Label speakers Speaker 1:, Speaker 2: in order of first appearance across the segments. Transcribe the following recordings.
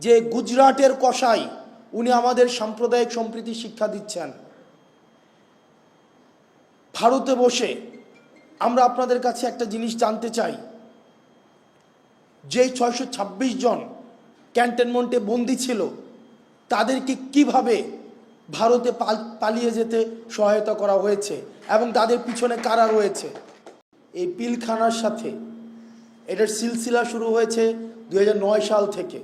Speaker 1: যে গুজরাটের কষাই উনি আমাদের সাম্প্রদায়িক সম্প্রীতি শিক্ষা দিচ্ছেন। ভারতে বসে আমরা আপনাদের কাছে একটা জিনিস জানতে চাই। যেই ছয়শো জন ক্যান্টনমেন্টে বন্দি ছিল, তাদেরকে কীভাবে ভারতে পালিয়ে যেতে সহায়তা করা হয়েছে এবং তাদের পিছনে কারা রয়েছে? এই পিলখানার সাথে এটার সিলসিলা শুরু হয়েছে দু হাজার নয় সাল থেকে।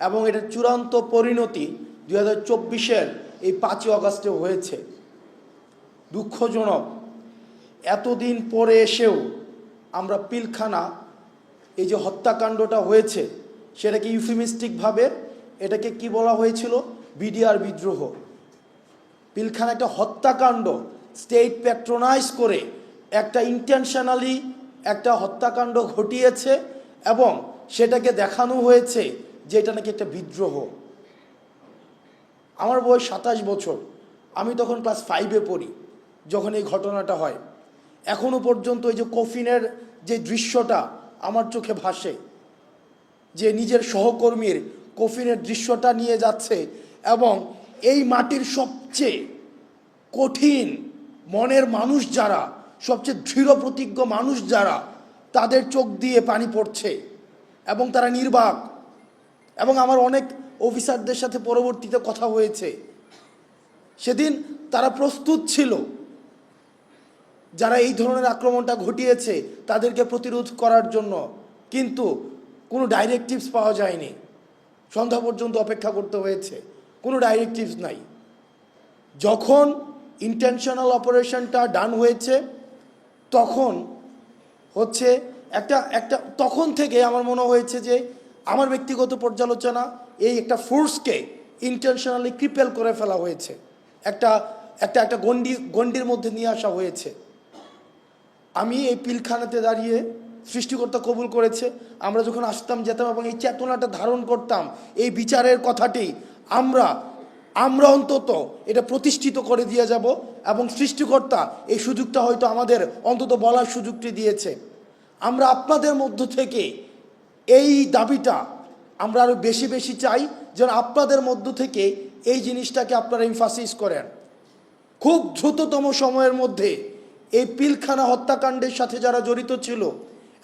Speaker 1: এবং এটার চূড়ান্ত পরিণতি দুই হাজার চব্বিশের এই পাঁচই অগাস্টে হয়েছে। দুঃখজনক, এতদিন পরে এসেও আমরা পিলখানা, এই যে হত্যাকাণ্ডটা হয়েছে, সেটাকে ইউফিমিস্টিকভাবে এটাকে কি বলা হয়েছিল? বিডিআর বিদ্রোহ। পিলখানা একটা হত্যাকাণ্ড, স্টেট প্যাট্রোনাইজ করে একটা ইন্টেনশনালি একটা হত্যাকাণ্ড ঘটিয়েছে এবং সেটাকে দেখানো হয়েছে। যে এটা নাকি একটা বিদ্রোহ। আমার বয়স সাতাশ বছর। আমি তখন ক্লাস ফাইভে পড়ি, যখন এই ঘটনাটা হয়। এখনও পর্যন্ত ওই যে কফিনের যে দৃশ্যটা আমার চোখে ভাসে, যে নিজের সহকর্মীর কফিনের দৃশ্যটা নিয়ে যাচ্ছে এবং এই মাটির সবচেয়ে কঠিন মনের মানুষ যারা, সবচেয়ে দৃঢ় প্রতিজ্ঞ মানুষ যারা, তাদের চোখ দিয়ে পানি পড়ছে এবং তারা নির্বাক। এবং আমার অনেক অফিসারদের সাথে পরবর্তীতে কথা হয়েছে। সেদিন তারা প্রস্তুত ছিল। যারা এই ধরনের আক্রমণটা ঘটিয়েছে, তাদেরকে প্রতিরোধ করার জন্য। কিন্তু কোনো ডাইরেক্টিভস পাওয়া যায়নি। সন্ধ্যা পর্যন্ত অপেক্ষা করতে হয়েছে। কোনো ডাইরেক্টিভস নাই। যখন ইন্টেনশনাল অপারেশনটা ডান হয়েছে, তখন হচ্ছে একটা একটা, তখন থেকে আমার মনে হয়েছে যে আমার ব্যক্তিগত পর্যালোচনা, এই একটা ফোর্সকে ইন্টেনশনালি ক্রিপেল করে ফেলা হয়েছে। একটা একটা একটা গন্ডি গন্ডির মধ্যে নিয়ে আসা হয়েছে। আমি এই পিলখানাতে দাঁড়িয়ে সৃষ্টিকর্তা কবুল করেছে। আমরা যখন আসতাম, যেতাম এবং এই চেতনাটা ধারণ করতাম, এই বিচারের কথাটি আমরা আমরা অন্তত এটা প্রতিষ্ঠিত করে দিয়ে যাব এবং সৃষ্টিকর্তা এই সুযোগটা হয়তো আমাদের অন্তত বলার সুযোগটি দিয়েছে। আমরা আপনাদের মধ্য থেকে এই দাবিটা আমরা আরও বেশি বেশি চাই যেন আপনাদের মধ্য থেকে এই জিনিসটাকে আপনারা ইনফাসিস করেন। খুব দ্রুততম সময়ের মধ্যে এই পিলখানা হত্যাকাণ্ডের সাথে যারা জড়িত ছিল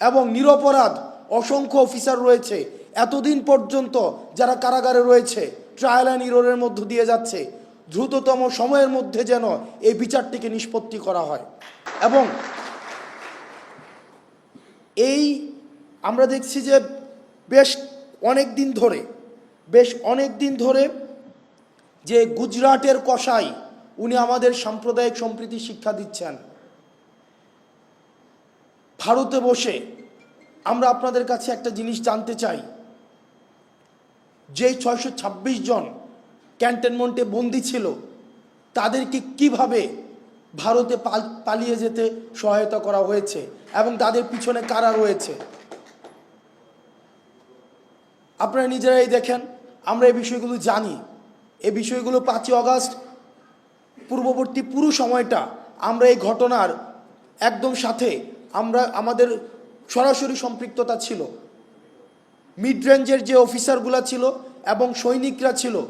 Speaker 1: এবং নিরপরাধ অসংখ্য অফিসার রয়েছে, এতদিন পর্যন্ত যারা কারাগারে রয়েছে ট্রায়াল অ্যান্ড ইরোরের মধ্য দিয়ে যাচ্ছে, দ্রুততম সময়ের মধ্যে যেন এই বিচারটিকে নিষ্পত্তি করা হয়। এবং এই আমরা দেখছি যে বেশ অনেক দিন ধরে, বেশ অনেক দিন ধরে যে গুজরাটের কষাই উনি আমাদের সাম্প্রদায়িক সম্প্রীতি শিক্ষা দিচ্ছেন। ভারতে বসে আমরা আপনাদের কাছে একটা জিনিস জানতে চাই। যেই ছয়শো জন ক্যান্টনমেন্টে বন্দি ছিল, তাদেরকে কীভাবে ভারতে পালিয়ে যেতে সহায়তা করা হয়েছে এবং তাদের পিছনে কারা রয়েছে? আপনারা নিজেরাই দেখেন, আমরা এই বিষয়গুলো জানি। এই বিষয়গুলো পাঁচই অগাস্ট, পূর্ববর্তী পুরো সময়টা আমরা এই ঘটনার একদম সাথে আমরা, আমাদের সরাসরি সম্পৃক্ততা ছিল। মিড রেঞ্জের যে অফিসারগুলো ছিল এবং সৈনিকরা ছিল,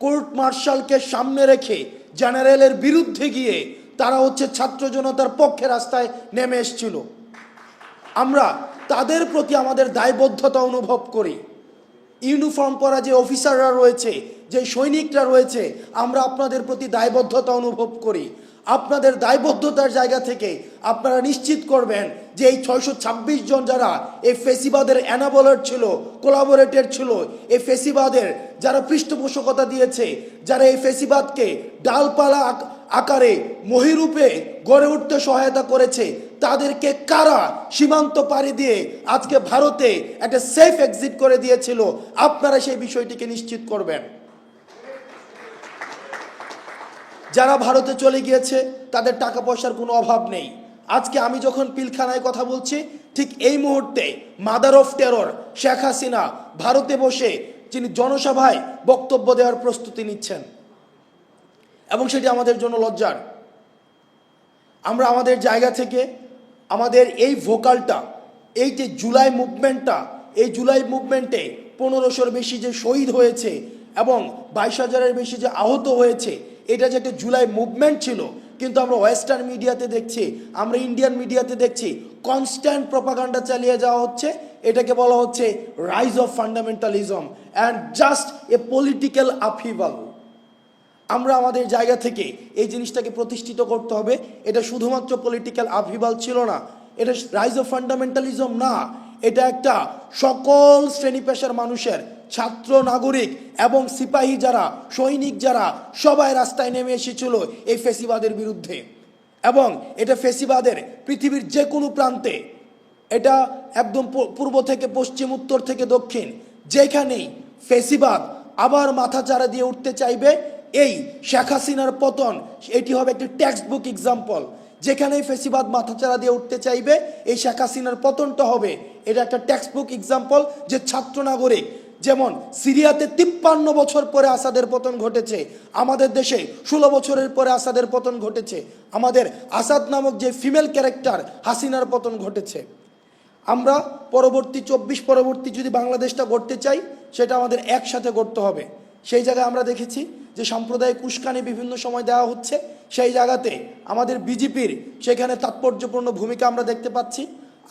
Speaker 1: কোর্ট মার্শালকে সামনে রেখে জেনারেলের বিরুদ্ধে গিয়ে তারা হচ্ছে ছাত্র জনতার পক্ষে রাস্তায় নেমে এসছিল। আমরা তাদের প্রতি আমাদের দায়বদ্ধতা অনুভব করি। ইউনিফর্ম পরা যে অফিসাররা রয়েছে, যে সৈনিকরা রয়েছে, আমরা আপনাদের প্রতি দায়বদ্ধতা অনুভব করি। আপনাদের দায়বদ্ধতার জায়গা থেকে আপনারা নিশ্চিত করবেন যে এই ছয়শো ছাব্বিশ জন যারা এই ফেসিবাদের অ্যানাবলার ছিল কোলাবোরেটেড ছিল, এই ফেসিবাদের যারা পৃষ্ঠপোষকতা দিয়েছে, যারা এই ফেসিবাদকে ডালপালা আকারে মহিরূপে গড়ে উঠতে সহায়তা করেছে তাদেরকে কারা সীমান্ত পাড়ি দিয়ে আজকে ভারতে একটা সেফ এক্সিট করে দিয়েছিল? আপনারা সেই বিষয়টিকে নিশ্চিত করবেন। যারা ভারতে চলে গিয়েছে, তাদের টাকা পয়সার কোনো অভাব নেই। আজকে আমি যখন পিলখানায় কথা বলছি, ঠিক এই মুহূর্তে mother of terror Sheikh Hasina ভারতে বসে যিনি জনসভায় বক্তব্য দেওয়ার প্রস্তুতি নিচ্ছেন। এবং সেটি আমাদের জন্য লজ্জার। আমরা আমাদের জায়গা থেকে আমাদের এই ভোকালটা, এই যে জুলাই মুভমেন্টটা, এই জুলাই মুভমেন্টে পনেরোশোর বেশি যে শহীদ হয়েছে এবং বাইশ হাজারের বেশি যে আহত হয়েছে, এটা যে একটা জুলাই মুভমেন্ট ছিল, কিন্তু আমরা ওয়েস্টার্ন মিডিয়াতে দেখছি, আমরা ইন্ডিয়ান মিডিয়াতে দেখছি কনস্ট্যান্ট প্রপাগান্ডা চালিয়ে যাওয়া হচ্ছে, এটাকে বলা হচ্ছে rise of fundamentalism and just a political upheaval আমরা আমাদের জায়গা থেকে এই জিনিসটাকে প্রতিষ্ঠিত করতে হবে। এটা শুধুমাত্র পলিটিক্যাল আভিবাল ছিল না। এটা রাইজ অফ ফান্ডামেন্টালিজম না। এটা একটা সকল শ্রেণি পেশার মানুষের ছাত্র, নাগরিক এবং সিপাহী যারা, সৈনিক যারা, সবাই রাস্তায় নেমে এসেছিল এই ফেসিবাদের বিরুদ্ধে। এবং এটা ফেসিবাদের পৃথিবীর যে কোনো প্রান্তে, এটা একদম পূর্ব থেকে পশ্চিম, উত্তর থেকে দক্ষিণ, যেখানেই ফেসিবাদ আবার মাথা চারা দিয়ে উঠতে চাইবে এই শেখ হাসিনার পতন, এটি হবে একটি টেক্সট বুক এক্সাম্পল যেখানেই ফেসিবাদ মাথাচাড়া দিয়ে উঠতে চাইবে, এই শেখ হাসিনার পতনটা হবে। এটা একটা টেক্সট বুক এক্সাম্পল যে ছাত্র নাগরিক যেমন সিরিয়াতে তিপ্পান্ন বছর পরে আসাদের পতন ঘটেছে, আমাদের দেশে ষোলো বছরের পরে আসাদের পতন ঘটেছে, আমাদের আসাদ নামক যে ফিমেল ক্যারেক্টার হাসিনার পতন ঘটেছে। আমরা পরবর্তী চব্বিশ পরবর্তী যদি বাংলাদেশটা গড়তে চাই, সেটা আমাদের একসাথে গড়তে হবে। সেই জায়গায় আমরা দেখেছি যে সাম্প্রদায়িক কুস্কানি বিভিন্ন সময় দেওয়া হচ্ছে, সেই জায়গাতে আমাদের বিজেপির সেখানে তাৎপর্যপূর্ণ ভূমিকা আমরা দেখতে পাচ্ছি।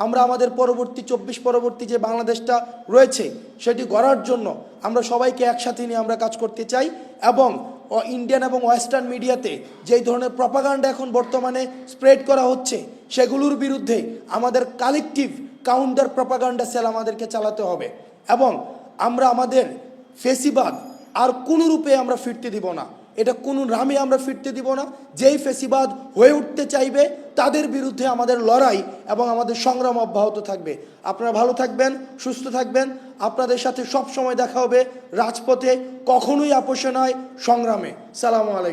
Speaker 1: আমরা আমাদের পরবর্তী চব্বিশ পরবর্তী যে বাংলাদেশটা রয়েছে, সেটি গড়ার জন্য আমরা সবাইকে একসাথে নিয়ে আমরা কাজ করতে চাই এবং ইন্ডিয়ান এবং ওয়েস্টার্ন মিডিয়াতে যেই ধরনের প্রপাগান্ডা এখন বর্তমানে স্প্রেড করা হচ্ছে, সেগুলোর বিরুদ্ধে আমাদের কালেকটিভ কাউন্টার প্রপাগান্ডা সেল আমাদেরকে চালাতে হবে। এবং আমরা আমাদের ফেসিবাদ আর কোনো রূপে আমরা ফিরতে দিব না। এটা কোনো নামে আমরা ফিরতে দিব না। যেই ফেসিবাদ হয়ে উঠতে চাইবে, তাদের বিরুদ্ধে আমাদের লড়াই এবং আমাদের সংগ্রাম অব্যাহত থাকবে। আপনারা ভালো থাকবেন, সুস্থ থাকবেন। আপনাদের সাথে সব সময় দেখা হবে রাজপথে, কখনোই আপোষে নয় সংগ্রামে। সালামু আলাইকুম।